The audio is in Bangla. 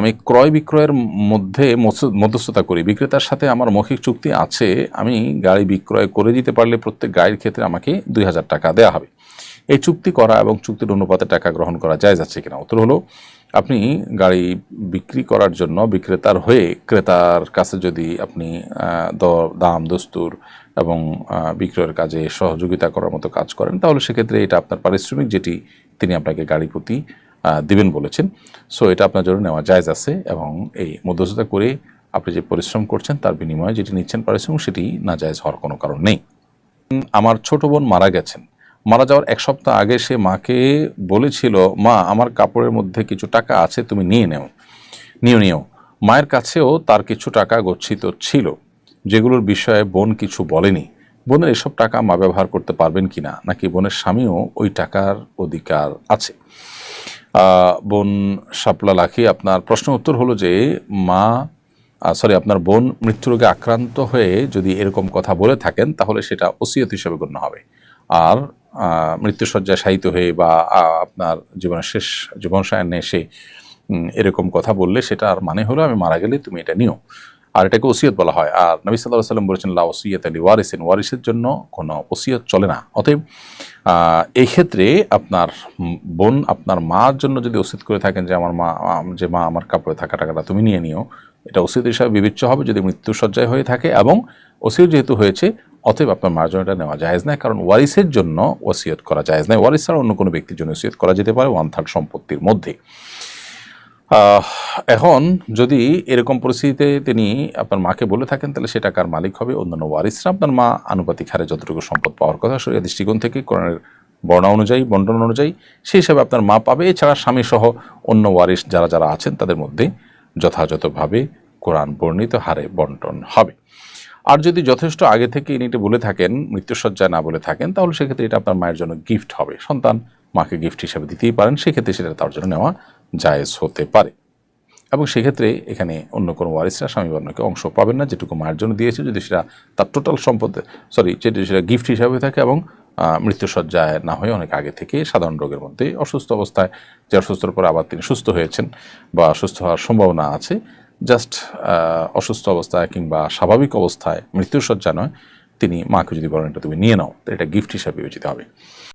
আমি ক্রয় বিক্রয়ের মধ্যে মধ্যস্থতা করি। বিক্রেতার সাথে আমার মৌখিক চুক্তি আছে, আমি গাড়ি বিক্রয় করে দিতে পারলে প্রত্যেক গাড়ির ক্ষেত্রে আমাকে দুই হাজার টাকা দেওয়া হবে। এই চুক্তি করা এবং চুক্তির অনুপাতে টাকা গ্রহণ করা যায় যাচ্ছে কিনা? উত্তর হলো, আপনি গাড়ি বিক্রি করার জন্য বিক্রেতার হয়ে ক্রেতার কাছে যদি আপনি দাম, দস্তুর এবং বিক্রয়ের কাজে সহযোগিতা করার মতো কাজ করেন, তাহলে সেক্ষেত্রে এটা আপনার পারিশ্রমিক, যেটি তিনি আপনাকে গাড়ি প্রতি দিবেন বলেছেন। সো এটা আপনার জন্য নেওয়া জায়জ আছে এবং এই মধ্যস্থতা করে আপনি যে পরিশ্রম করছেন তার বিনিময়ে যেটি নিচ্ছেন পারিশ্রমিক, সেটি না জায়জ হওয়ার কোনো কারণ নেই। আমার ছোট বোন মারা গেছেন। মারা যাওয়ার এক সপ্তাহ আগে সে মাকে বলেছিল, মা, আমার কাপড়ের মধ্যে কিছু টাকা আছে, তুমি নিয়ে নেও। নিও নিও। মায়ের কাছেও তার কিছু টাকা গচ্ছিত ছিল, যেগুলোর বিষয়ে বোন কিছু বলেনি। বোনের এসব টাকা মা ব্যবহার করতে পারবেন কিনা, নাকি বোনের স্বামীও ওই টাকার অধিকার আছে? বোন শাপলা লাখি, আপনার প্রশ্ন উত্তর হলো যে, মা সরি আপনার বোন মৃত্যুরোগে আক্রান্ত হয়ে যদি এরকম কথা বলে থাকেন, তাহলে সেটা ওসিয়ত হিসেবে গণ্য হবে। আর মৃত্যুসজ্জায় শায়িত হয়ে বা আপনার জীবনের শেষ জীবন সায়নে এসে এরকম কথা বললে সেটা আর মানে হলো, আমি মারা গেলে তুমি এটা নিও। আর এটাকে ওসিয়ত বলা হয়। আর নবী সাল্লাহ সাল্লাম বলেছেন, লা ওসিয়ত আলী ওয়ারিসেন ওয়ারিসের জন্য কোনো ওসিয়ত চলে না। অতএব এই ক্ষেত্রে আপনার বোন আপনার মার জন্য যদি ওসিয়ত করে থাকেন যে, আমার মা যে মা আমার কাপড়ে থাকা টাকাটা তুমি নিয়ে নিও এটা ওসিয়ত হিসাবে বিবেচ্য হবে যদি মৃত্যুসজ্জায় হয়ে থাকে এবং ওসিয়ত যেহেতু হয়েছে, অতএব আপনার মার জন্য এটা নেওয়া জায়েজ নয়। কারণ ওয়ারিসের জন্য ওসিয়ত করা জায়েজ নয়। ওয়ারিস ছাড়া অন্য কোনো ব্যক্তির জন্য ওসিয়ত করা যেতে পারে ওয়ান থার্ড সম্পত্তির মধ্যে। এখন যদি এরকম পরিস্থিতিতে তিনি আপনার মাকে বলে থাকেন, তাহলে সে টাকার মালিক হবে? অন্যান্য ওয়ারিসরা আপনার মা আনুপাতিক হারে যতটুকু সম্পদ পাওয়ার কথা সরিয়া দৃষ্টিকোণ থেকে কোরআনের বর্ণা অনুযায়ী, বন্টন অনুযায়ী সেই হিসাবে আপনার মা পাবে। এছাড়া স্বামী সহ অন্য ওয়ারিস যারা যারা আছেন, তাদের মধ্যে যথাযথভাবে কোরআন বর্ণিত হারে বন্টন হবে। আর যদি যথেষ্ট আগে থেকে ইনি এটা বলে থাকেন মৃত্যুসজ্জায় না বলে থাকেন, তাহলে সেক্ষেত্রে এটা আপনার মায়ের জন্য গিফট হবে। সন্তান মাকে গিফট হিসাবে দিতেই পারেন, সেক্ষেত্রে সেটা তার জন্য নেওয়া জায়েজ হতে পারে। এবং সেক্ষেত্রে এখানে অন্য কোনো ওয়ারিসরা স্বামী বর্ণকে অংশ পাবেন না, যেটুকু মায়ের জন্য দিয়েছে, যদি সেটা তার টোটাল সম্পদ সরি যেটি সেটা গিফট হিসাবে থাকে এবং মৃত্যুসজ্জায় না হয়ে অনেক আগে থেকে সাধারণ রোগের মধ্যে অসুস্থ অবস্থায় যে অসুস্থর পর আবার তিনি সুস্থ হয়েছেন বা সুস্থ হওয়ার সম্ভাবনা আছে জাস্ট অসুস্থ অবস্থায় কিংবা স্বাভাবিক অবস্থায় মৃত্যুসজ্জা নয়, তিনি মাকে যদি বলেন এটা তুমি নিয়ে নাও, এটা গিফট হিসাবে বিবেচিত হবে।